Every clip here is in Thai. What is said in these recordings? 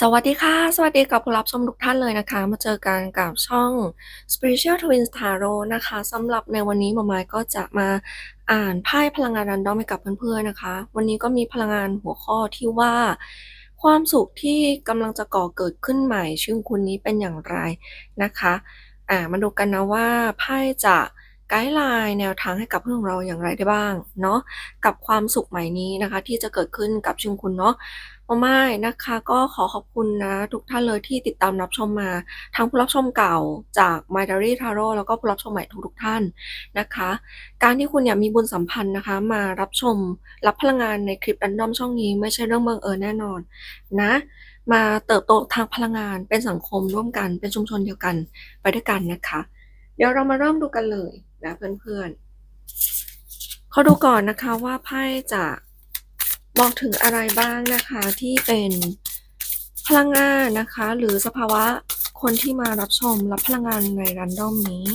สวัสดีค่ะ สวัสดีกับผู้รับชมทุกท่านเลยนะคะ มาเจอกันกับช่อง Spiritual Twins Tarot นะคะสำหรับในวันนี้หมอไม้ก็จะมาอ่านไพ่พลังงานรันดอมให้กับเพื่อนๆนะคะ วันนี้ก็มีพลังงานหัวข้อที่ว่า ความสุขที่กำลังจะก่อเกิดขึ้นใหม่ ชื่อคุณนี้เป็นอย่างไรนะคะอ่ามาดูกันนะว่าไพ่จะไกด์ไลน์แนวทางให้กับเพื่อนของเราอย่างไรได้บ้างเนาะกับความสุขใหม่นี้นะคะ ที่จะเกิดขึ้นกับชื่อคุณเนาะ มไม่นะคะ ก็ขอขอบคุณนะทุกท่านเลยที่ติดตามรับชมมา ทั้งผู้รับชมเก่าจาก My Diary Tarot แล้วก็ผู้รับชมใหม่ทุกๆท่านนะคะ การที่คุณเนี่ยมีบุญสัมพันธ์นะคะ มารับชมรับพลังงานในคลิปรันดอมช่องนี้ ไม่ใช่เรื่องบังเอิญแน่นอนนะ มาเติบโตทางพลังงานเป็นสังคมร่วมกันเป็นชุมชนเดียวกันไปด้วยกันนะคะ เดี๋ยวเรามาเริ่มดูกันเลยนะเพื่อนๆขอดูก่อนนะคะว่าไพ่จะ บอกถึงอะไรบ้างนะคะที่เป็นพลังงานนะคะ หรือสภาวะคนที่มารับชมรับพลังงานในรันดอมนี้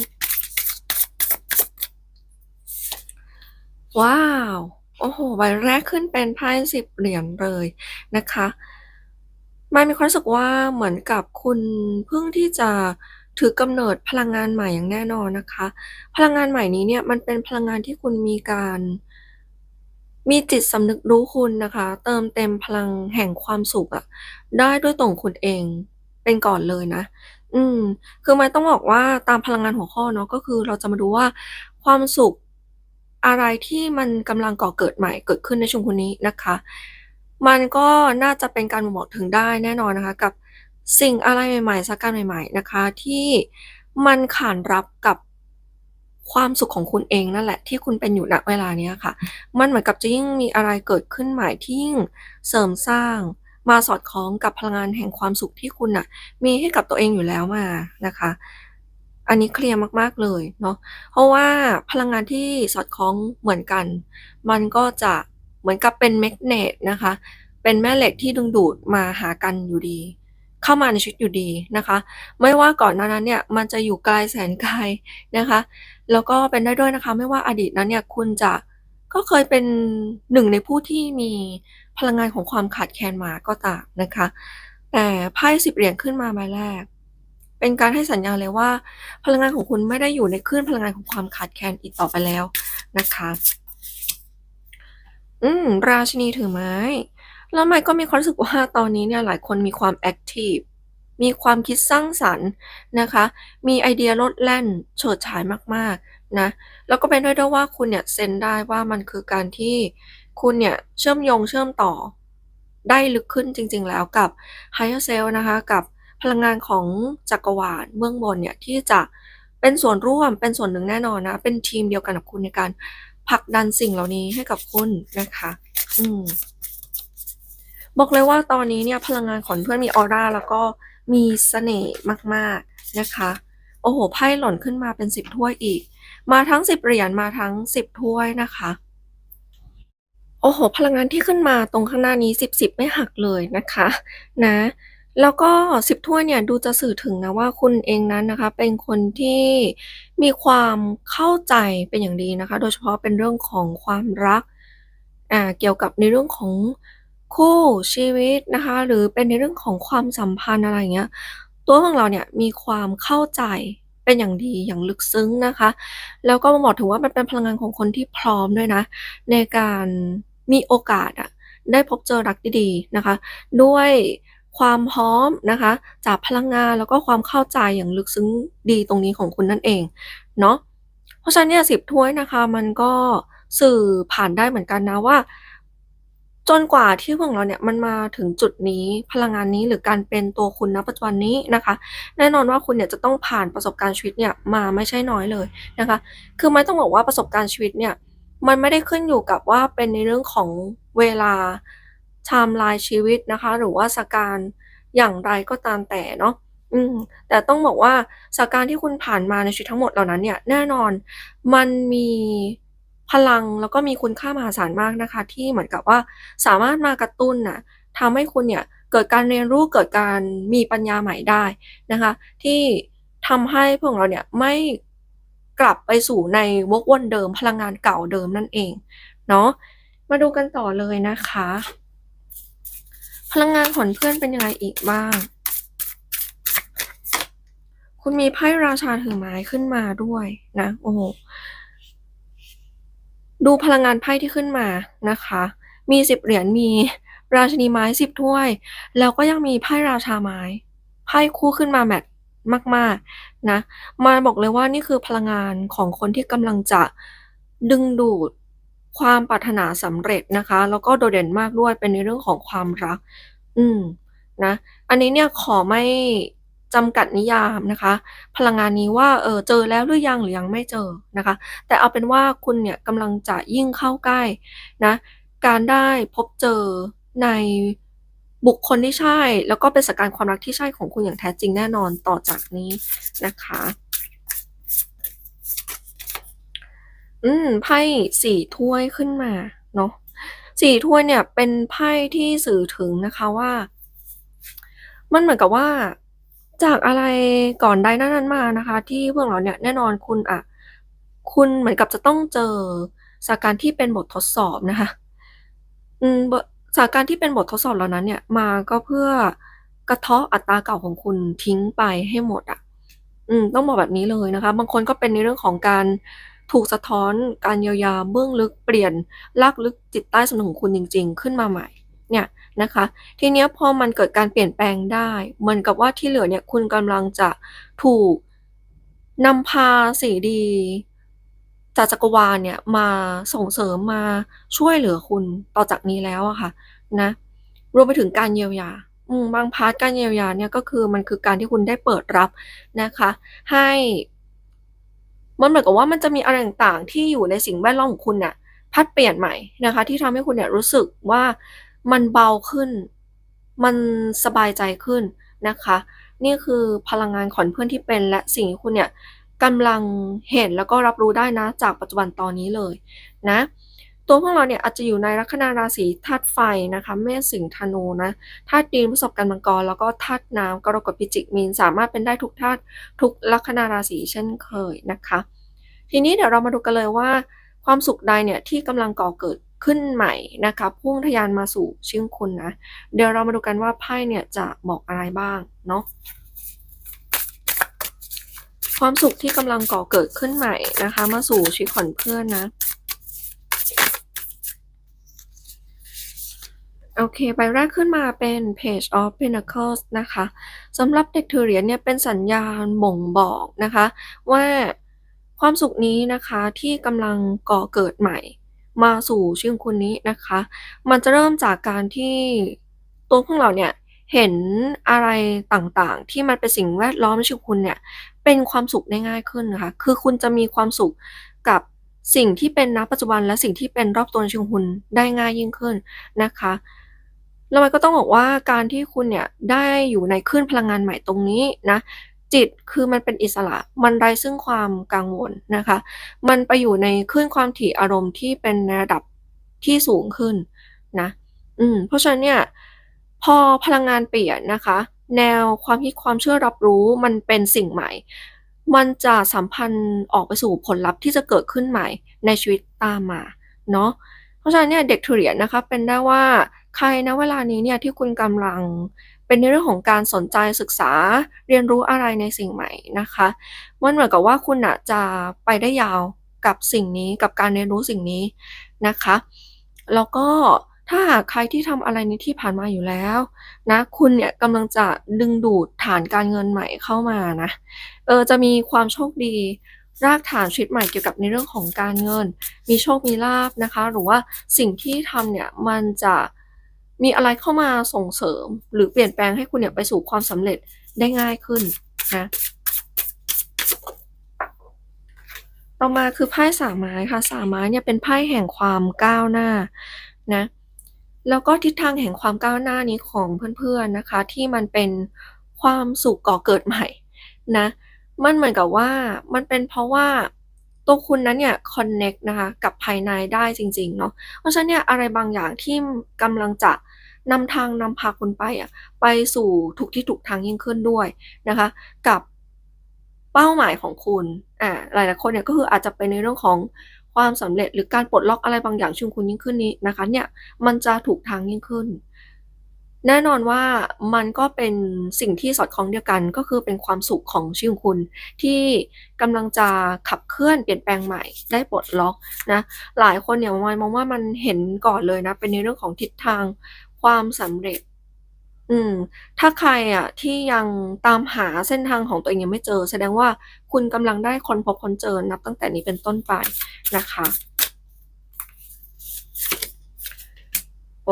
ว้าว โอ้โหใบแรกขึ้นเป็นไพ่สิบเหรียญเลยนะคะมันมีความรู้สึกว่าเหมือนกับคุณเพิ่งที่จะถือกำเนิดพลังงานใหม่อย่างแน่นอนนะคะ พลังงานใหม่นี้เนี่ยมันเป็นพลังงานที่คุณมีการ มีจิตสำนึกรู้คุณนะคะ เติมเต็มพลังแห่งความสุขอะได้ด้วยตัวของคุณเองเป็นก่อนเลยนะ อืม คือมันต้องบอกว่าตามพลังงานหัวข้อเนาะก็คือเราจะมาดูว่าความสุขอะไรที่มันกำลังก่อเกิดใหม่เกิดขึ้นในช่วงคนนี้นะคะ มันก็น่าจะเป็นการบอกถึงได้แน่นอนนะคะ กับสิ่งอะไรใหม่ๆสถานการณ์ใหม่ ๆ นะคะ ที่มันขานรับกับ ความสุขของคุณเองนั่นแหละที่คุณเป็นอยู่ณเวลาเนี้ยค่ะ มันเหมือนกับจะยิ่งมีอะไรเกิดขึ้นใหม่ที่ยิ่งเสริมสร้าง มาสอดคล้องกับพลังงานแห่งความสุขที่คุณน่ะ มีให้กับตัวเองอยู่แล้วมานะคะ อันนี้เคลียร์มากๆเลยเนาะเพราะว่าพลังงานที่สอดคล้องเหมือนกัน มันก็จะเหมือนกับเป็นแมกเนตนะคะ เป็นแม่เหล็กที่ดึงดูดมาหากันอยู่ดี เข้ามาในชีวิตอยู่ดีนะคะ ไม่ว่าก่อนหน้านั้นเนี่ยมันจะอยู่ไกลแสนไกลนะคะแล้วก็เป็นได้ด้วยนะคะ ไม่ว่าอดีตนั้นเนี่ยคุณจะก็เคยเป็นหนึ่งในผู้ที่มีพลังงานของความขาดแคลนมาก็ตามนะคะ แต่ไพ่สิบเหรียญขึ้นมาใบแรก เป็นการให้สัญญาณเลยว่า พลังงานของคุณไม่ได้อยู่ในคลื่นพลังงานของความขาดแคลนอีกต่อไปแล้วนะคะ อืมราชินีถือไม้ แล้วไม้ก็มีความรู้สึกว่าตอนนี้เนี่ยหลายคนมีความแอคทีฟมีความคิดสร้างสรรค์นะคะ มีไอเดียลดแล่นเฉิดฉายมากๆนะ แล้วก็เป็นด้วยด้วยว่าคุณเนี่ยเซนได้ว่ามันคือการที่คุณเนี่ยเชื่อมโยงเชื่อมต่อ ได้ลึกขึ้นจริงๆแล้วกับ Higher Self นะคะ กับพลังงานของจักรวาลเบื้องบนเนี่ยที่จะเป็นส่วนร่วมเป็นส่วนหนึ่งแน่นอนนะ เป็นทีมเดียวกันกับคุณในการผลักดันสิ่งเหล่านี้ให้กับคุณนะคะ อืม บอกเลยว่าตอนนี้เนี่ยพลังงานของเพื่อนมีออร่าแล้วก็มีเสน่ห์มากๆนะคะ โอ้โหไพ่หล่นขึ้นมาเป็นสิบถ้วยอีก มาทั้งสิบเหรียญมาทั้งสิบถ้วยนะคะ โอ้โห พลังงานที่ขึ้นมาตรงข้างหน้านี้สิบสิบไม่หักเลยนะคะนะแล้วก็สิบถ้วยเนี่ยดูจะสื่อถึงนะว่าคุณเองนั้นนะคะ เป็นคนที่มีความเข้าใจเป็นอย่างดีนะคะ โดยเฉพาะเป็นเรื่องของความรักอ่าเกี่ยวกับในเรื่องของ คู่ชีวิตนะคะ หรือเป็นในเรื่องของความสัมพันธ์อะไรอย่างเงี้ย ตัวของเราเนี่ยมีความเข้าใจเป็นอย่างดีอย่างลึกซึ้งนะคะ แล้วก็บอกถึงว่ามันเป็นพลังงานของคนที่พร้อมด้วยนะ ในการมีโอกาสอะได้พบเจอรักดีๆนะคะ ด้วยความพร้อมนะคะ จากพลังงานแล้วก็ความเข้าใจอย่างลึกซึ้งดีตรงนี้ของคุณนั่นเองเนาะเพราะฉะนั้นเนี่ยสิบถ้วยนะคะ มันก็สื่อผ่านได้เหมือนกันนะว่า จนกว่าที่พวกเราเนี่ยมันมาถึงจุดนี้พลังงานนี้หรือการเป็นตัวคุณณปัจจุบันนี้นะคะ แน่นอนว่าคุณเนี่ยจะต้องผ่านประสบการณ์ชีวิตเนี่ยมาไม่ใช่น้อยเลยนะคะ คือไม่ต้องบอกว่าประสบการณ์ชีวิตเนี่ยมันไม่ได้ขึ้นอยู่กับว่าเป็นในเรื่องของเวลาไทม์ไลน์ชีวิตนะคะ หรือว่าสาการ์อย่างไรก็ตามแต่เนาะอืมแต่ต้องบอกว่าสาการ์ที่คุณผ่านมาในชีวิตทั้งหมดเหล่านั้นเนี่ยแน่นอนมันมี พลังแล้วก็มีคุณค่ามหาศาลมากนะคะ ที่เหมือนกับว่าสามารถมากระตุ้นน่ะทำให้คุณเนี่ยเกิดการเรียนรู้เกิดการมีปัญญาใหม่ได้นะคะ ที่ทำให้พวกเราเนี่ยไม่กลับไปสู่ในวกวนเดิม พลังงานเก่าเดิมนั่นเองเนาะมาดูกันต่อเลยนะคะ พลังงานของเพื่อนเป็นยังไงอีกบ้าง คุณมีไพ่ราชาถือไม้ขึ้นมาด้วยนะโอ้โห ดูพลังงานไพ่ที่ขึ้นมานะคะ มีสิบเหรียญมีราชินีไม้สิบถ้วย แล้วก็ยังมีไพ่ราชาไม้ไพ่คู่ขึ้นมาแมทมากๆนะมาบอกเลยว่านี่คือพลังงานของคนที่กำลังจะดึงดูดความปรารถนาสำเร็จนะคะ แล้วก็โดดเด่นมากด้วยเป็นในเรื่องของความรัก อืมนะ อันนี้เนี่ยขอไม่ จำกัดนิยามนะคะ พลังงานนี้ว่าเออเจอแล้วหรือยังหรือยังไม่เจอนะคะ แต่เอาเป็นว่าคุณเนี่ยกำลังจะยิ่งเข้าใกล้นะการได้พบเจอในบุคคลที่ใช่ แล้วก็เป็นสการณ์ความรักที่ใช่ของคุณอย่างแท้จริงแน่นอนต่อจากนี้นะคะอืมไพ่สี่ถ้วยขึ้นมาเนาะสี่ถ้วยเนี่ยเป็นไพ่ที่สื่อถึงนะคะว่า มันเหมือนกับว่า จากอะไรก่อนใดน้านั้นมานะคะ ที่พวกเราเนี่ยแน่นอนคุณอะคุณเหมือนกับจะต้องเจอสถานการณ์ที่เป็นบททดสอบนะคะอืมบทสถานการณ์ที่เป็นบททดสอบเหล่านั้นเนี่ยมาก็เพื่อกระเทาะอัตราเก่าของคุณทิ้งไปให้หมดอะอืม ต้องบอกแบบนี้เลยนะคะ บางคนก็เป็นในเรื่องของการถูกสะท้อนการเยียวยาเบื้องลึกเปลี่ยนรากลึกจิตใต้สำนึกของคุณจริง ๆ ขึ้นมาใหม่ นะคะ ทีนี้พอมันเกิดการเปลี่ยนแปลงได้ เหมือนกับว่าที่เหลือเนี่ยคุณกำลังจะถูกนำพาสิ่งดีจากจักรวาลเนี่ยมาส่งเสริมมาช่วยเหลือคุณต่อจากนี้แล้วอะค่ะนะรวมไปถึงการเยียวยาบางพาร์ตการเยียวยาเนี่ยก็คือมันคือการที่คุณได้เปิดรับนะคะ ให้มันเหมือนกับว่ามันจะมีอะไรต่างๆที่อยู่ในสิ่งแวดล้อมของคุณน่ะพัดเปลี่ยนใหม่นะคะ ที่ทำให้คุณเนี่ยรู้สึกว่า มันเบาขึ้น มันสบายใจขึ้นนะคะ นี่คือพลังงานของเพื่อนที่เป็นและสิ่งที่คุณเนี่ยกำลังเห็นแล้วก็รับรู้ได้นะ จากปัจจุบันตอนนี้เลยนะตัวพวกเราเนี่ยอาจจะอยู่ในลัคนาราศีธาตุไฟนะคะเมษสิงห์ธนูนะธาตุดินพฤษภกันมังกรแล้วก็ธาตุน้ำกรกฎพิจิกมีนสามารถเป็นได้ทุกธาตุทุกลัคนาราศีเช่นเคยนะคะ ทีนี้เดี๋ยวเรามาดูกันเลยว่า ความสุขใดเนี่ยที่กำลังก่อเกิด ขึ้นใหม่นะคะพุ่งทะยานมาสู่ชีวิตคุณนะ เดี๋ยวเรามาดูกันว่าไพ่เนี่ยจะบอกอะไรบ้างเนาะความสุขที่กำลังก่อเกิดขึ้นใหม่นะคะ มาสู่ชีวิตของเพื่อนนะ โอเคใบแรกขึ้นมาเป็น Page of Pentacles นะคะสำหรับเด็กถือเหรียญเนี่ยเป็นสัญญาณบ่งบอกนะคะ ว่าความสุขนี้นะคะที่กำลังก่อเกิดใหม่ มาสู่ชีวิตของคุณนี้นะคะ มันจะเริ่มจากการที่ตัวพวกเราเนี่ยเห็นอะไรต่างๆ ที่มันเป็นสิ่งแวดล้อมในชีวิตคุณเนี่ยเป็นความสุขได้ง่ายขึ้นนะคะ คือคุณจะมีความสุขกับสิ่งที่เป็นณปัจจุบันและสิ่งที่เป็นรอบตัวในชีวิตของคุณได้ง่ายยิ่งขึ้นนะคะแล้วมันก็ต้องบอกว่าการที่คุณเนี่ยได้อยู่ในคลื่นพลังงานใหม่ตรงนี้นะ จิตคือมันเป็นอิสระ มันไร้ซึ่งความกังวลนะคะ มันไปอยู่ในคลื่นความถี่อารมณ์ที่เป็นระดับที่สูงขึ้นนะ อืม เพราะฉะนั้นเนี่ยพอพลังงานเปลี่ยนนะคะ แนวความคิดความเชื่อรับรู้มันเป็นสิ่งใหม่ มันจะสัมพันธ์ออกไปสู่ผลลัพธ์ที่จะเกิดขึ้นใหม่ในชีวิตตามมาเนาะ เพราะฉะนั้นเนี่ยเด็กถือเรียญนะคะเป็นได้ว่าใครณเวลานี้เนี่ยที่คุณกำลัง เป็นในเรื่องของการสนใจศึกษาเรียนรู้อะไรในสิ่งใหม่นะคะมันเหมือนกับว่าคุณน่ะจะไปได้ยาวกับสิ่งนี้กับการเรียนรู้สิ่งนี้นะคะแล้วก็ถ้าหากใครที่ทำอะไรในที่ผ่านมาอยู่แล้วนะคุณเนี่ยกำลังจะดึงดูดฐานการเงินใหม่เข้ามานะเออจะมีความโชคดีรากฐานชีวิตใหม่เกี่ยวกับในเรื่องของการเงิน มีโชคมีลาภนะคะ หรือว่าสิ่งที่ทำเนี่ยมันจะ มีอะไรเข้ามาส่งเสริม หรือเปลี่ยนแปลงให้คุณเนี่ยไปสู่ความสำเร็จได้ง่ายขึ้นนะต่อมาคือไพ่สามไม้ค่ะสามไม้เนี่ยเป็นไพ่แห่งความก้าวหน้านะแล้วก็ทิศทางแห่งความก้าวหน้านี้ของเพื่อนๆนะคะ ที่มันเป็นความสุขก่อเกิดใหม่นะมันเหมือนกับว่ามันเป็นเพราะว่า ตัวคุณนั้นเนี่ยคอนเน็กนะคะกับภายในได้จริง ๆ เนาะเพราะฉะนั้นเนี่ยอะไรบางอย่างที่กำลังจะนำทางนำพาคุณไปอะไปสู่ถูกที่ถูกทางยิ่งขึ้นด้วยนะคะ กับเป้าหมายของคุณอ่าหลายๆคนเนี่ยก็คืออาจจะเป็นในเรื่องของความสำเร็จหรือการปลดล็อกอะไรบางอย่างชีวิตของคุณยิ่งขึ้นนี้นะคะเนี่ยมันจะถูกทางยิ่งขึ้น แน่นอนว่ามันก็เป็นสิ่งที่สอดคล้องเดียวกัน ก็คือเป็นความสุขของชีวิตของคุณ ที่กำลังจะขับเคลื่อนเปลี่ยนแปลงใหม่ได้ปลดล็อกนะหลายคนเนี่ยมายมองว่ามันเห็นก่อนเลยนะ เป็นในเรื่องของทิศทางความสำเร็จ อืม ถ้าใครอะที่ยังตามหาเส้นทางของตัวเองยังไม่เจอ แสดงว่าคุณกำลังได้คนพบคนเจอนับตั้งแต่นี้เป็นต้นไปนะคะ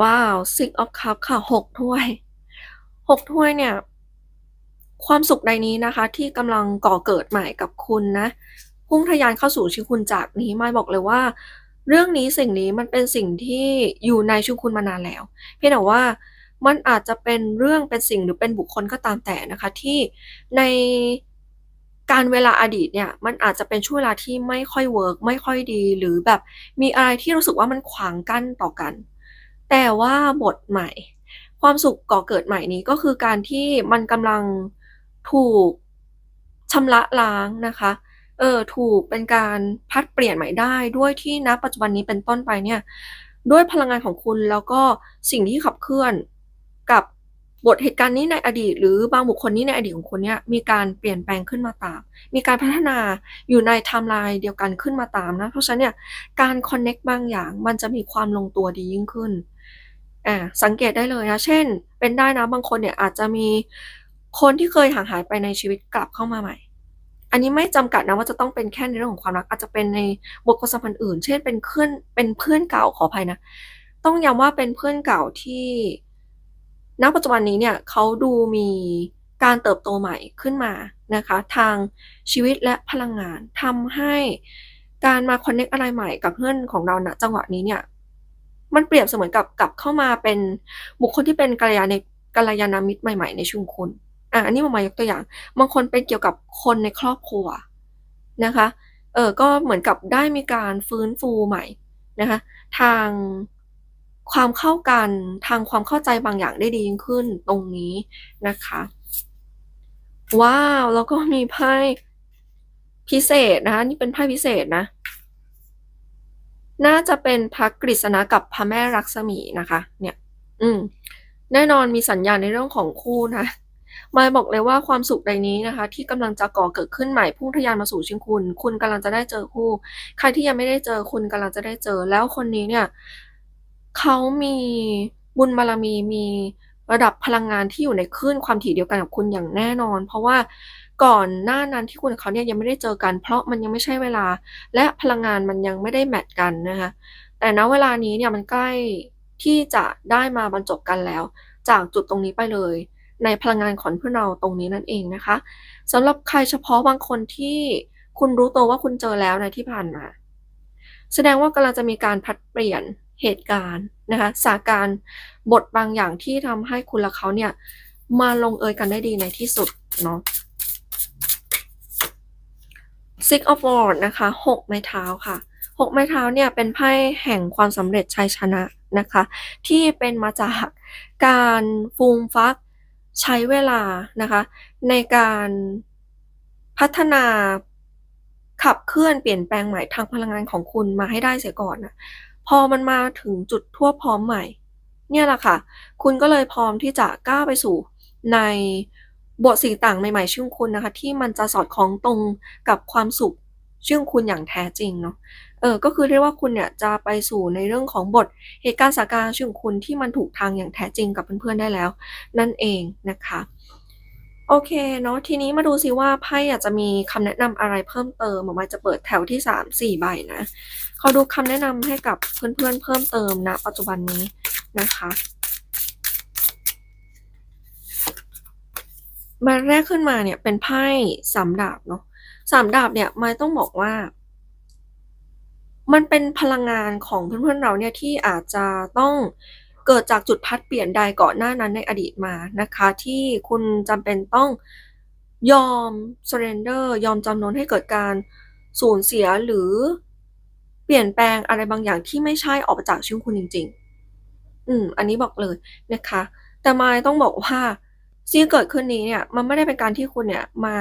ว้าว Six of Cups ค่ะ6ถ้วย6ถ้วยเนี่ย ความสุขใดนี้นะคะ ที่กำลังก่อเกิดใหม่กับคุณนะพุ่งทะยานเข้าสู่ชีวิตคุณจากนี้ไมายบอกเลยว่า เรื่องนี้สิ่งนี้มันเป็นสิ่งที่อยู่ในชีวิตคุณมานานแล้ว เพียงแต่ว่ามันอาจจะเป็นเรื่องเป็นสิ่งหรือเป็นบุคคลก็ตามแต่นะคะ ที่ในการเวลาอดีตเนี่ย มันอาจจะเป็นช่วงเวลาที่ไม่ค่อยเวิร์กไม่ค่อยดี หรือแบบมีอะไรที่รู้สึกว่ามันขวางกั้นต่อกัน แต่ว่าบทใหม่ ความสุขก่อเกิดใหม่นี้ก็คือการที่มันกำลังถูกชำระล้างนะคะเออถูกเป็นการพัดเปลี่ยนใหม่ได้ด้วยที่ณปัจจุบันนี้เป็นต้นไปเนี่ยด้วยพลังงานของคุณแล้วก็สิ่งที่ขับเคลื่อนกับบทเหตุการณ์นี้ในอดีต หรือบางบุคคลนี้ในอดีตของคุณเนี่ยมีการเปลี่ยนแปลงขึ้นมาตาม มีการพัฒนาอยู่ในไทม์ไลน์เดียวกันขึ้นมาตามนะเพราะฉะนั้นเนี่ยการคอนเน็กต์บางอย่างมันจะมีความลงตัวดียิ่งขึ้น อ่าสังเกตได้เลยนะ เช่น เป็นได้นะบางคนเนี่ยอาจจะมีคนที่เคยห่างหายไปในชีวิตกลับเข้ามาใหม่ อันนี้ไม่จำกัดนะว่าจะต้องเป็นแค่ในเรื่องของความรักอาจจะเป็นในบทความสัมพันธ์อื่น เช่นเป็นเพื่อนเป็นเพื่อนเก่าขออภัยนะ ต้องย้ำว่าเป็นเพื่อนเก่าที่ณปัจจุบันนี้เนี่ยเขาดูมีการเติบโตใหม่ขึ้นมานะคะ ทางชีวิตและพลังงานทำให้การมาคอนเน็กอะไรใหม่กับเพื่อนของเราณจังหวะนี้เนี่ย มันเปรียบเสมือนกับกลับเข้ามาเป็นบุคคลที่เป็นกัลยาณกัลยาณมิตรใหม่ ๆ ในชีวิตของคุณอ่าอันนี้มามายกตัวอย่าง บางคนเป็นเกี่ยวกับคนในครอบครัวนะคะเออก็เหมือนกับได้มีการฟื้นฟูใหม่นะคะทางความเข้ากันทางความเข้าใจบางอย่างได้ดียิ่งขึ้นตรงนี้นะคะว้าว!แล้วก็มีไพ่พิเศษนะคะนี่เป็นไพ่พิเศษนะ น่าจะเป็นพระกฤษณะกับพระแม่ลักษมีนะคะ เนี่ย อืม แน่นอนมีสัญญาณในเรื่องของคู่นะมายบอกเลยว่าความสุขใดนี้นะคะ ที่กำลังจะก่อเกิดขึ้นใหม่พุ่งทะยานมาสู่ชีวิตคุณ คุณกำลังจะได้เจอคู่ ใครที่ยังไม่ได้เจอคุณกำลังจะได้เจอ แล้วคนนี้เนี่ยเขามีบุญบารมีมีระดับพลังงานที่อยู่ในคลื่นความถี่เดียวกันกับคุณอย่างแน่นอน เพราะว่า ก่อนหน้านั้นที่คุณกับเขาเนี่ยยังไม่ได้เจอกัน เพราะมันยังไม่ใช่เวลา และพลังงานมันยังไม่ได้แมตช์กันนะคะแต่ณเวลานี้เนี่ยมันใกล้ที่จะได้มาบรรจบกันแล้ว จากจุดตรงนี้ไปเลย ในพลังงานของเพื่อนเราตรงนี้นั่นเองนะคะสำหรับใครเฉพาะบางคนที่คุณรู้ตัวว่าคุณเจอแล้วในที่ผ่านมา แสดงว่ากำลังจะมีการพัดเปลี่ยนเหตุการณ์นะคะสาการบทบางอย่างที่ทำให้คุณและเขาเนี่ยมาลงเอยกันได้ดีในที่สุดเนาะ Six of Wands นะคะ6ไม้เท้าค่ะ6ไม้เท้าเนี่ยเป็นไพ่แห่งความสำเร็จชัยชนะนะคะ ที่เป็นมาจากการฟูมฟักใช้เวลานะคะ ในการพัฒนาขับเคลื่อนเปลี่ยนแปลงใหม่ทางพลังงานของคุณมาให้ได้เสียก่อนนะพอมันมาถึงจุดทั่วพร้อมใหม่ เนี่ยแหละค่ะ คุณก็เลยพร้อมที่จะก้าวไปสู่ใน บทสิ่งต่างใหม่ๆชีวิตขอคุณนะคะ ที่มันจะสอดคล้องตรงกับความสุขชีวิตขอคุณอย่างแท้จริงเนาะเออก็คือเรียกว่าคุณเนี่ยจะไปสู่ในเรื่องของบทเหตุการณ์สาการ์ชีวิตขอคุณที่มันถูกทางอย่างแท้จริงกับเพื่อนๆได้แล้ว นั่นเองนะคะโอเคเนาะทีนี้มาดูซิว่าไพ่อะจะมีคำแนะนำอะไรเพิ่มเติมหมอมาจะเปิดแถวที่3-4ใบนะขอดูคำแนะนำให้กับเพื่อนๆเพิ่มเติมณปัจจุบันนี้นะคะ ใบแรกขึ้นมาเนี่ยเป็นไพ่สามดาบเนาะสามดาบเนี่ยมายต้องบอกว่า มันเป็นพลังงานของเพื่อนๆเราเนี่ยที่อาจจะต้องเกิดจากจุดพัดเปลี่ยนใดก่อนหน้านั้นในอดีตมานะคะ ที่คุณจำเป็นต้องยอม surrender ยอมจำนนให้เกิดการสูญเสียหรือเปลี่ยนแปลงอะไรบางอย่างที่ไม่ใช่ออกไปจากชีวิตคุณจริง ๆ อืม อันนี้บอกเลยนะคะ แต่มายต้องบอกว่า สิ่งที่เกิดขึ้นนี้เนี่ยมันไม่ได้เป็นการที่คุณเนี่ยมา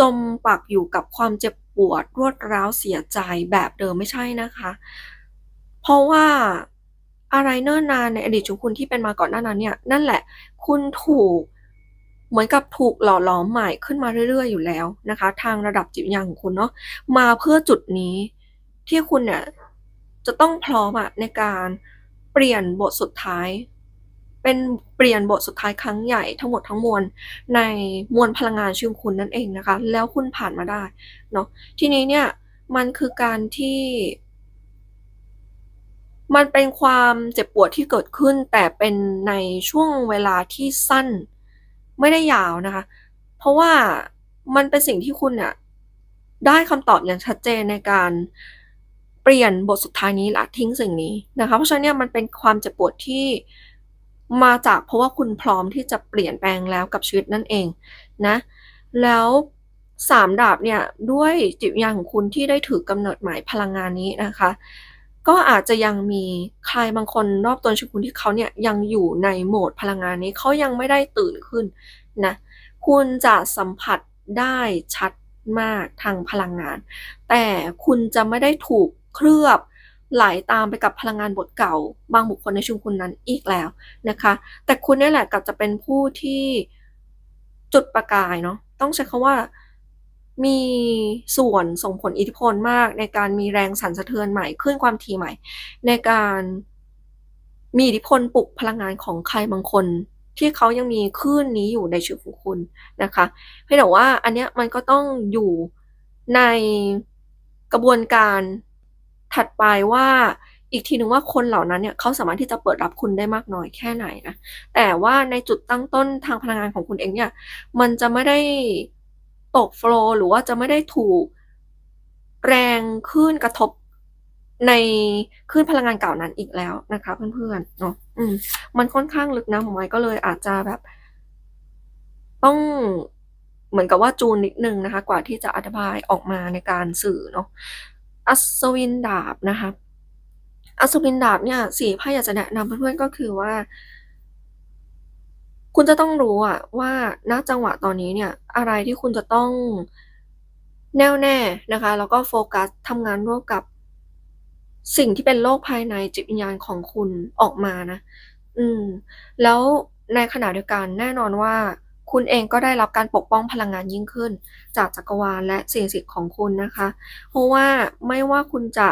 จมปักอยู่กับความเจ็บปวดรวดร้าวเสียใจแบบเดิมไม่ใช่นะคะ เพราะว่าอะไรเนิ่นนานในอดีตของคุณที่เป็นมาก่อนหน้านั้นเนี่ยนั่นแหละคุณถูกเหมือนกับถูกหล่อหลอมใหม่ขึ้นมาเรื่อย ๆ อยู่แล้วนะคะ ทางระดับจิตวิญญาณของคุณเนาะมาเพื่อจุดนี้ที่คุณเนี่ยจะต้องพร้อมอะในการเปลี่ยนบทสุดท้าย เป็นเปลี่ยนบทสุดท้ายครั้งใหญ่ทั้งหมดทั้งมวลในมวลพลังงานชีวิตคุณนั่นเองนะคะ แล้วคุณผ่านมาได้เนาะทีนี้เนี่ยมันคือการที่ มันเป็นความเจ็บปวดที่เกิดขึ้น แต่เป็นในช่วงเวลาที่สั้นไม่ได้ยาวนะคะ เพราะว่ามันเป็นสิ่งที่คุณเนี่ยได้คำตอบอย่างชัดเจนในการเปลี่ยนบทสุดท้ายนี้ละทิ้งสิ่งนี้นะคะ เพราะฉะนั้นเนี่ยมันเป็นความเจ็บปวดที่ มาจากเพราะว่าคุณพร้อมที่จะเปลี่ยนแปลงแล้วกับชีวิตนั่นเองนะ แล้วสามดาบเนี่ยด้วยจิตวิญญาณของคุณที่ได้ถือกำเนิดหมายพลังงานนี้นะคะ ก็อาจจะยังมีใครบางคนรอบตัวชีวิตคุณที่เขาเนี่ยยังอยู่ในโหมดพลังงานนี้เขายังไม่ได้ตื่นขึ้นนะคุณจะสัมผัสได้ชัดมากทางพลังงาน แต่คุณจะไม่ได้ถูกเคลือบ ไหลตามไปกับพลังงานบทเก่า บางบุคคลในชีวิตคุณนั้นอีกแล้วนะคะ แต่คุณนี่แหละกลับจะเป็นผู้ที่จุดประกายเนาะต้องใช้คำว่ามีส่วนส่งผลอิทธิพลมาก ในการมีแรงสั่นสะเทือนใหม่คลื่นความถี่ใหม่ ในการมีอิทธิพลปลุกพลังงานของใครบางคน ที่เขายังมีคลื่นนี้อยู่ในชีวิตของคุณนะคะเพียงแต่ว่าอันเนี้ยมันก็ต้องอยู่ในกระบวนการ ถัดไปว่าอีกทีหนึ่งว่าคนเหล่านั้นเนี่ยเขาสามารถที่จะเปิดรับคุณได้มากน้อยแค่ไหนนะแต่ว่าในจุดตั้งต้นทางพลังงานของคุณเองเนี่ยมันจะไม่ได้ตกโฟล์หรือว่าจะไม่ได้ถูกแรงคลื่นกระทบในคลื่นพลังงานเก่านั้นอีกแล้วนะคะ เพื่อนๆเนาะอืม มันค่อนข้างลึกนะหมายก็เลยอาจจะแบบ ต้องเหมือนกับว่าจูนนิดนึงนะคะ กว่าที่จะอธิบายออกมาในการสื่อเนาะ อัศวินดาบนะคะอัศวินดาบเนี่ยสี่ไพ่อยากจะแนะนำเพื่อนๆก็คือว่า คุณจะต้องรู้อะว่าณจังหวะตอนนี้เนี่ย อะไรที่คุณจะต้องแน่วแน่นะคะ แล้วก็โฟกัสทำงานร่วมกับสิ่งที่เป็นโลกภายในจิตวิญญาณของคุณออกมานะ อืม แล้วในขณะเดียวกันแน่นอนว่า คุณเองก็ได้รับการปกป้องพลังงานยิ่งขึ้น จากจักรวาลและสิ่งศักดิ์สิทธิ์ของคุณนะคะ เพราะว่าไม่ว่าคุณจะ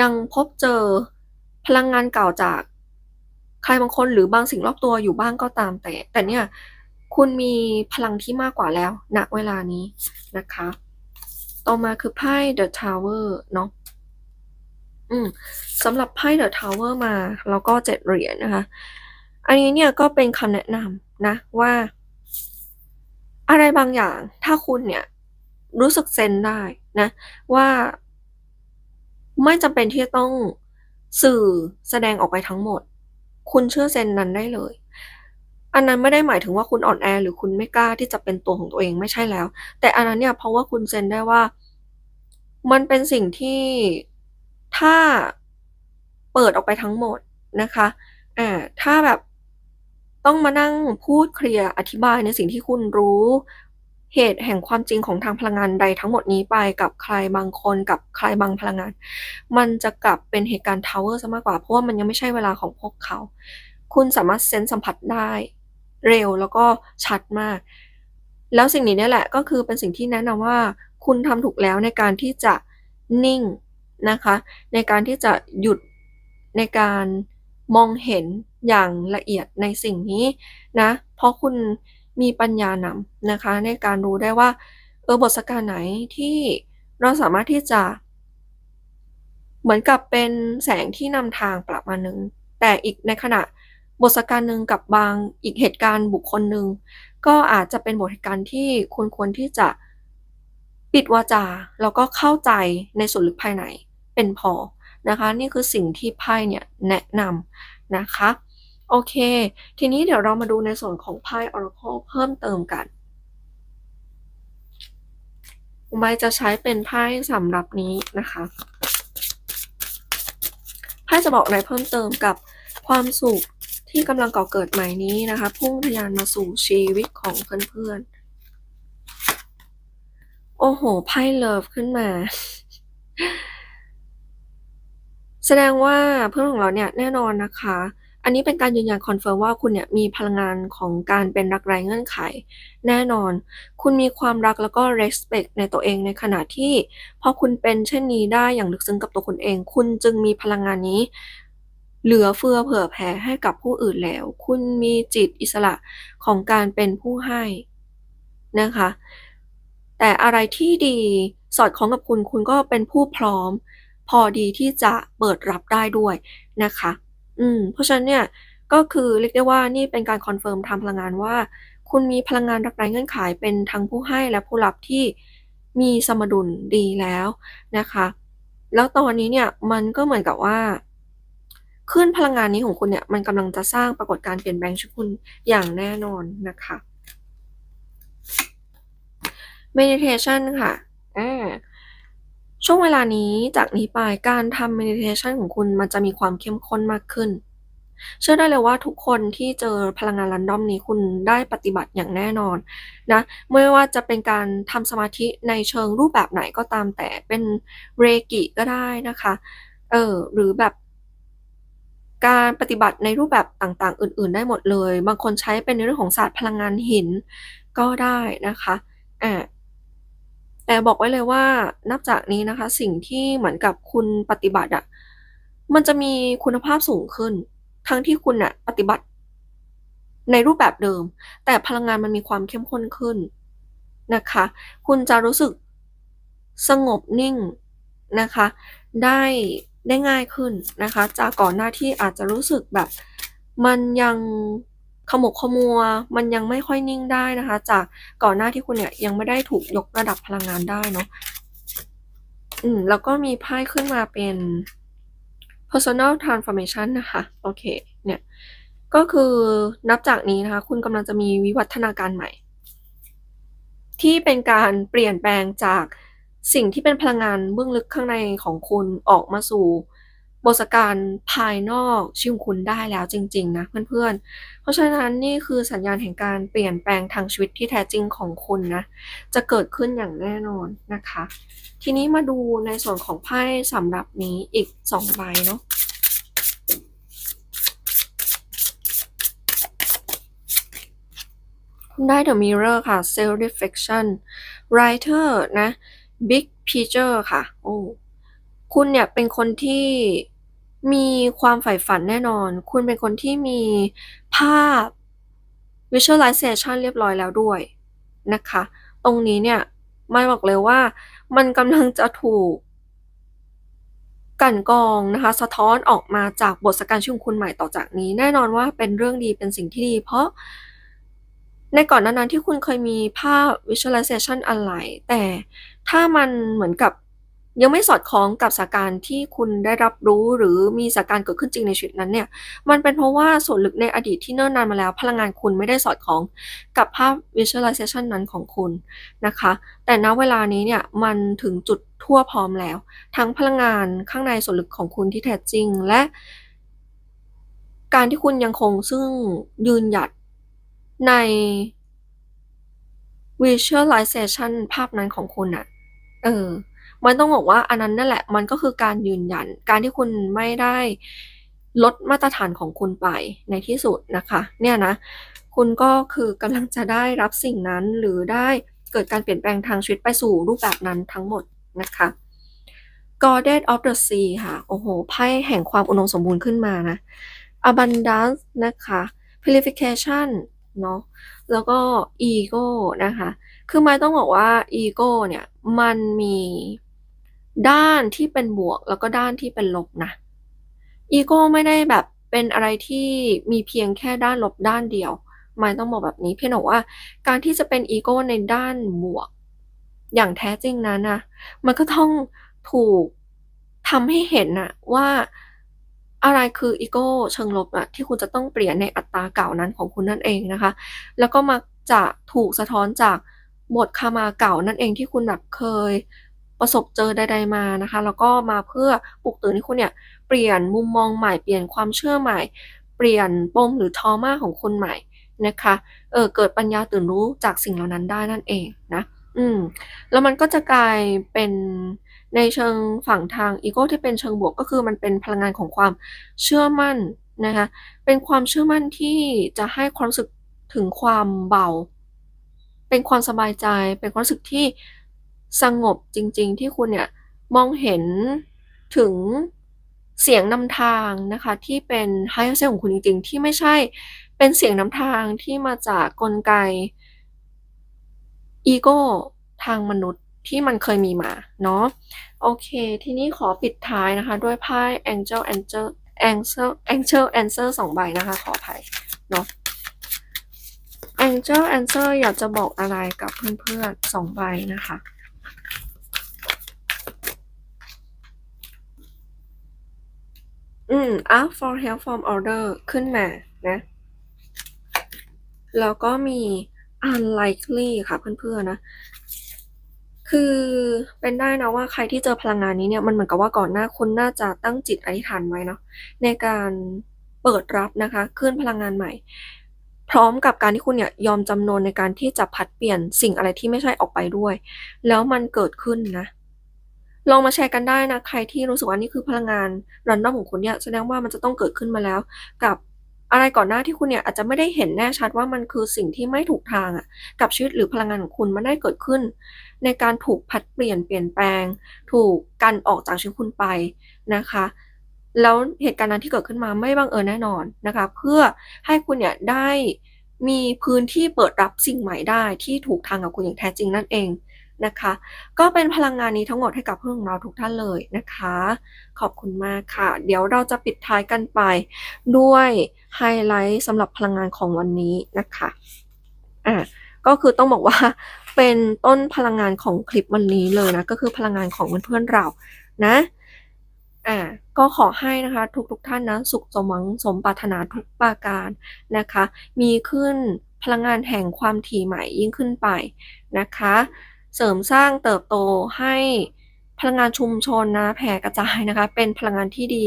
ยังพบเจอพลังงานเก่าจากใครบางคนหรือบางสิ่งรอบตัวอยู่บ้างก็ตามแต่ แต่เนี่ยคุณมีพลังที่มากกว่าแล้วณเวลานี้นะคะ ต่อมาคือไพ่ The Tower เนาะอืมสำหรับไพ่ The Tower มา แล้วก็เจ็ดเหรียญนะคะ อันนี้เนี่ยก็เป็นคำแนะนำนะว่า อะไรบางอย่างถ้าคุณเนี่ยรู้สึกเซนได้นะ ว่า ไม่จำเป็นที่จะต้องสื่อแสดงออกไปทั้งหมด คุณเชื่อเซนนั้นได้เลย อันนั้นไม่ได้หมายถึงว่าคุณอ่อนแอหรือคุณไม่กล้าที่จะเป็นตัวของตัวเองไม่ใช่แล้ว แต่อันนั้นเนี่ยเพราะว่าคุณเซนได้ว่า มันเป็นสิ่งที่ถ้าเปิดออกไปทั้งหมดนะคะอ่าถ้าแบบ ต้องมานั่งพูดเคลียร์อธิบายในสิ่งที่คุณรู้ เหตุแห่งความจริงของทางพลังงานใดทั้งหมดนี้ไปกับใครบางคนกับใครบางพลังงาน มันจะกลับเป็นเหตุการณ์ Tower ซะมากกว่า เพราะว่ามันยังไม่ใช่เวลาของพวกเขา คุณสามารถเซนส์สัมผัสได้ เร็วแล้วก็ชัดมาก แล้วสิ่งนี้นี่แหละก็คือเป็นสิ่งที่แนะนำว่า คุณทำถูกแล้วในการที่จะนิ่งนะคะ ในการที่จะหยุดในการมองเห็น อย่างละเอียดในสิ่งนี้นะ เพราะคุณมีปัญญานำนะคะ ในการรู้ได้ว่าเออบทสการไหนที่เราสามารถที่จะ เหมือนกับเป็นแสงที่นำทางประมาณหนึ่งแต่อีกในขณะบทสการหนึ่งกับบางอีกเหตุการณ์บุคคลหนึ่งก็อาจจะเป็นบทเหตุการณ์ที่คุณควรที่จะปิดวาจาแล้วก็เข้าใจในส่วนลึกภายในเป็นพอนะคะ นี่คือสิ่งที่ไพ่เนี่ยแนะนำนะคะ โอเค ทีนี้เดี๋ยวเรามาดูในส่วนของไพ่ Oracle เพิ่มเติมกันไมจะใช้เป็นไพ่สำหรับนี้นะคะไพ่จะบอกอะไรเพิ่มเติมกับความสุขที่กำลังก่อเกิดใหม่นี้นะคะ พุ่งทะยานมาสู่ชีวิตของเพื่อนๆ โอ้โหไพ่เลิฟขึ้นมา แสดงว่าเพื่อนของเราเนี่ยแน่นอนนะคะ อันนี้เป็นการยืนยันคอนเฟิร์มว่าคุณเนี่ยมีพลังงานของการเป็นรักไร้เงื่อนไข แน่นอน คุณมีความรักแล้วก็ respect ในตัวเองในขณะที่พอคุณเป็นเช่นนี้ได้อย่างลึกซึ้งกับตัวคุณเอง คุณจึงมีพลังงานนี้ เหลือเฟือเผื่อแผ่ให้กับผู้อื่นแล้ว คุณมีจิตอิสระของการเป็นผู้ให้นะคะ แต่อะไรที่ดีสอดคล้องกับคุณคุณก็เป็นผู้พร้อม พอดีที่จะเปิดรับได้ด้วยนะคะ อืม เพราะฉะนั้นเนี่ย ก็คือเรียกได้ว่านี่เป็นการคอนเฟิร์มทางพลังงานว่า คุณมีพลังงานรักไร้เงื่อนไขเป็นทั้งผู้ให้และผู้รับที่มีสมดุลดีแล้วนะคะ แล้วตอนนี้เนี่ยมันก็เหมือนกับว่าคลื่นพลังงานนี้ของคุณเนี่ยมันกำลังจะสร้างปรากฏการณ์เปลี่ยนแปลงชีวิตคุณอย่างแน่นอนนะคะ meditation ค่ะอา ช่วงเวลานี้จากนี้ไปการทำ meditation ของคุณมันจะมีความเข้มข้นมากขึ้น เชื่อได้เลยว่าทุกคนที่เจอพลังงาน random นี้คุณได้ปฏิบัติอย่างแน่นอนนะไม่ว่าจะเป็นการทำสมาธิในเชิงรูปแบบไหนก็ตามแต่เป็นเรกิก็ได้นะคะเออหรือแบบการปฏิบัติในรูปแบบต่างๆ อื่น ๆ ได้หมดเลย บางคนใช้เป็นในเรื่องของศาสตร์พลังงานหินก็ได้นะคะอ่า แต่บอกไว้เลยว่านับจากนี้นะคะ สิ่งที่เหมือนกับคุณปฏิบัติอะมันจะมีคุณภาพสูงขึ้น ทั้งที่คุณน่ะปฏิบัติ ในรูปแบบเดิม แต่พลังงานมันมีความเข้มข้นขึ้นนะคะ คุณจะรู้สึกสงบนิ่งนะคะ ได้ได้ง่ายขึ้นนะคะ จากก่อนหน้าที่อาจจะรู้สึกแบบมันยัง ขมุกขมัวมันยังไม่ค่อยนิ่งได้นะคะ จากก่อนหน้าที่คุณเนี่ยยังไม่ได้ถูกยกระดับพลังงานได้เนาะอืมแล้วก็มีไพ่ขึ้นมาเป็น personal transformation นะคะโอเคเนี่ยก็คือนับจากนี้นะคะ คุณกำลังจะมีวิวัฒนาการใหม่ ที่เป็นการเปลี่ยนแปลงจากสิ่งที่เป็นพลังงานเบื้องลึกข้างในของคุณออกมาสู่ บทการภายนอกชีวิตขอคุณได้แล้วจริง ๆ นะเพื่อนๆ เพราะฉะนั้นนี่คือสัญญาณแห่งการเปลี่ยนแปลงทางชีวิตที่แท้จริงของคุณนะ จะเกิดขึ้นอย่างแน่นอนนะคะ ทีนี้มาดูในส่วนของไพ่สำหรับนี้อีก2ใบเนาะคุณได้ The Mirror ค่ะ Self Reflection Writer นะ Big Picture ค่ะ โอ้ คุณเนี่ยเป็นคนที่ มีความใฝ่ฝันแน่นอน คุณเป็นคนที่มีภาพ visualization เรียบร้อยแล้วด้วยนะคะ ตรงนี้เนี่ยไมายบอกเลยว่า มันกำลังจะถูกกันกรองนะคะ สะท้อนออกมาจากบทสการชีวิตขอคุณใหม่ต่อจากนี้ แน่นอนว่าเป็นเรื่องดีเป็นสิ่งที่ดี เพราะในก่อนนั้นที่คุณเคยมีภาพ visualization อะไร แต่ถ้ามันเหมือนกับ ยังไม่สอดคล้องกับสถานการณ์ที่คุณได้รับรู้หรือมีสถานการณ์เกิดขึ้นจริงในชีวิตนั้นเนี่ย มันเป็นเพราะว่าส่วนลึกในอดีตที่เนิ่นนานมาแล้ว พลังงานคุณไม่ได้สอดคล้องกับภาพ visualization นั้นของคุณนะคะ แต่ณเวลานี้เนี่ยมันถึงจุดทั่วพร้อมแล้ว ทั้งพลังงานข้างในส่วนลึกของคุณที่แท้จริงและ การที่คุณยังคงซึ่งยืนหยัดใน visualization ภาพนั้นของคุณน่ะเออ มันต้องบอกว่าอันนั้นนั่นแหละมันก็คือการยืนยัน การที่คุณไม่ได้ลดมาตรฐานของคุณไปในที่สุดนะคะ เนี่ยนะ คุณก็คือกำลังจะได้รับสิ่งนั้นหรือได้เกิดการเปลี่ยนแปลงทางชีวิตไปสู่รูปแบบนั้นทั้งหมดนะคะ Goddess of the Sea ค่ะ โอ้โฮไพ่แห่งความอุดมสมบูรณ์ขึ้นมานะ Abundance นะคะ Purification เนาะ แล้วก็ Ego นะคะ คือมายต้องบอกว่า Ego เนี่ย มันมี ด้านที่เป็นบวกแล้วก็ด้านที่เป็นลบนะ Ego ไม่ได้แบบเป็นอะไรที่มีเพียงแค่ด้านลบด้านเดียวมายต้องบอกแบบนี้เพียงแต่ว่า การที่จะเป็น Ego ในด้านบวก อย่างแท้จริงนั้นนะมันก็ต้องถูกทำให้เห็นน่ะว่าอะไรคือ Ego เชิงลบอะที่คุณจะต้องเปลี่ยนในอัตราเก่านั้นของคุณนั่นเองนะคะ แล้วก็มักจะถูกสะท้อนจากบท Karma เก่านั่นเองที่คุณแบบเคย ประสบเจอใด ๆมานะคะ แล้วก็มาเพื่อปลุกตื่นให้คุณเนี่ยเปลี่ยนมุมมองใหม่เปลี่ยนความเชื่อใหม่ เปลี่ยนปมหรือ trauma ของคุณใหม่นะคะเออเกิดปัญญาตื่นรู้จากสิ่งเหล่านั้นได้นั่นเองนะอืมแล้วมันก็จะกลายเป็นในเชิงฝั่งทางอีโก้ที่เป็นเชิงบวกก็คือมันเป็นพลังงานของความเชื่อมั่นนะคะเป็นความเชื่อมั่นที่จะให้ความรู้สึกถึงความเบา เป็นความสบายใจ เป็นความรู้สึกที่ สงบจริงๆ ที่คุณเนี่ยมองเห็นถึงเสียงนำทางนะคะที่เป็น Higher Self ของคุณจริงๆ ที่ไม่ใช่เป็นเสียงนำทางที่มาจากกลไกอีโก้ทางมนุษย์ที่มันเคยมีมาเนาะโอเค ทีนี้ขอปิดท้ายนะคะ ด้วยไพ่ Angel Angel Angel Angel Answer 2ใบนะคะ ขออภัยเนาะ Angel Answer อยากจะบอกอะไรกับเพื่อนๆ2ใบนะคะ อืม Ask for help from order ขึ้นมานะ แล้วก็มี unlikely ค่ะเพื่อนๆนะ คือเป็นได้นะว่าใครที่เจอพลังงานนี้เนี่ยมันเหมือนกับว่าก่อนหน้าคุณน่าจะตั้งจิตอธิษฐานไว้เนาะในการเปิดรับนะคะคลื่นพลังงานใหม่ พร้อมกับการที่คุณเนี่ยยอมจำนนในการที่จะผัดเปลี่ยนสิ่งอะไรที่ไม่ใช่ออกไปด้วย แล้วมันเกิดขึ้นนะ ลองมาแชร์กันได้นะ ใครที่รู้สึกว่านี่คือพลังงาน random ของคุณเนี่ยแสดงว่ามันจะต้องเกิดขึ้นมาแล้ว กับอะไรก่อนหน้าที่คุณเนี่ยอาจจะไม่ได้เห็นแน่ชัดว่ามันคือสิ่งที่ไม่ถูกทางอะกับชีวิตหรือพลังงานของคุณมันได้เกิดขึ้น ในการถูกผัดเปลี่ยนเปลี่ยนแปลง ถูกกันออกจากชีวิตคุณไปนะคะ แล้วเหตุการณ์นั้นที่เกิดขึ้นมาไม่บังเอิญแน่นอนนะคะ เพื่อให้คุณเนี่ยได้มีพื้นที่เปิดรับสิ่งใหม่ได้ที่ถูกทางกับคุณอย่างแท้จริงนั่นเองนะคะ ก็เป็นพลังงานนี้ทั้งหมดให้กับเพื่อนของเราทุกท่านเลยนะคะ ขอบคุณมากค่ะ เดี๋ยวเราจะปิดท้ายกันไปด้วยไฮไลท์สำหรับพลังงานของวันนี้นะคะอะก็คือต้องบอกว่าเป็นต้นพลังงานของคลิปวันนี้เลยนะ ก็คือพลังงานของเพื่อนๆเรานะ อ่าก็ขอให้นะคะทุกๆท่านนะสุขสมหวังสมปรารถนาทุกประการนะคะ มีขึ้นพลังงานแห่งความถี่ใหม่ยิ่งขึ้นไปนะคะ เสริมสร้างเติบโตให้พลังงานชุมชนนะแผ่กระจายนะคะ เป็นพลังงานที่ดี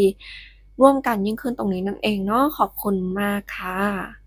ร่วมกันยิ่งขึ้นตรงนี้นั่นเองเนาะขอบคุณมากค่ะ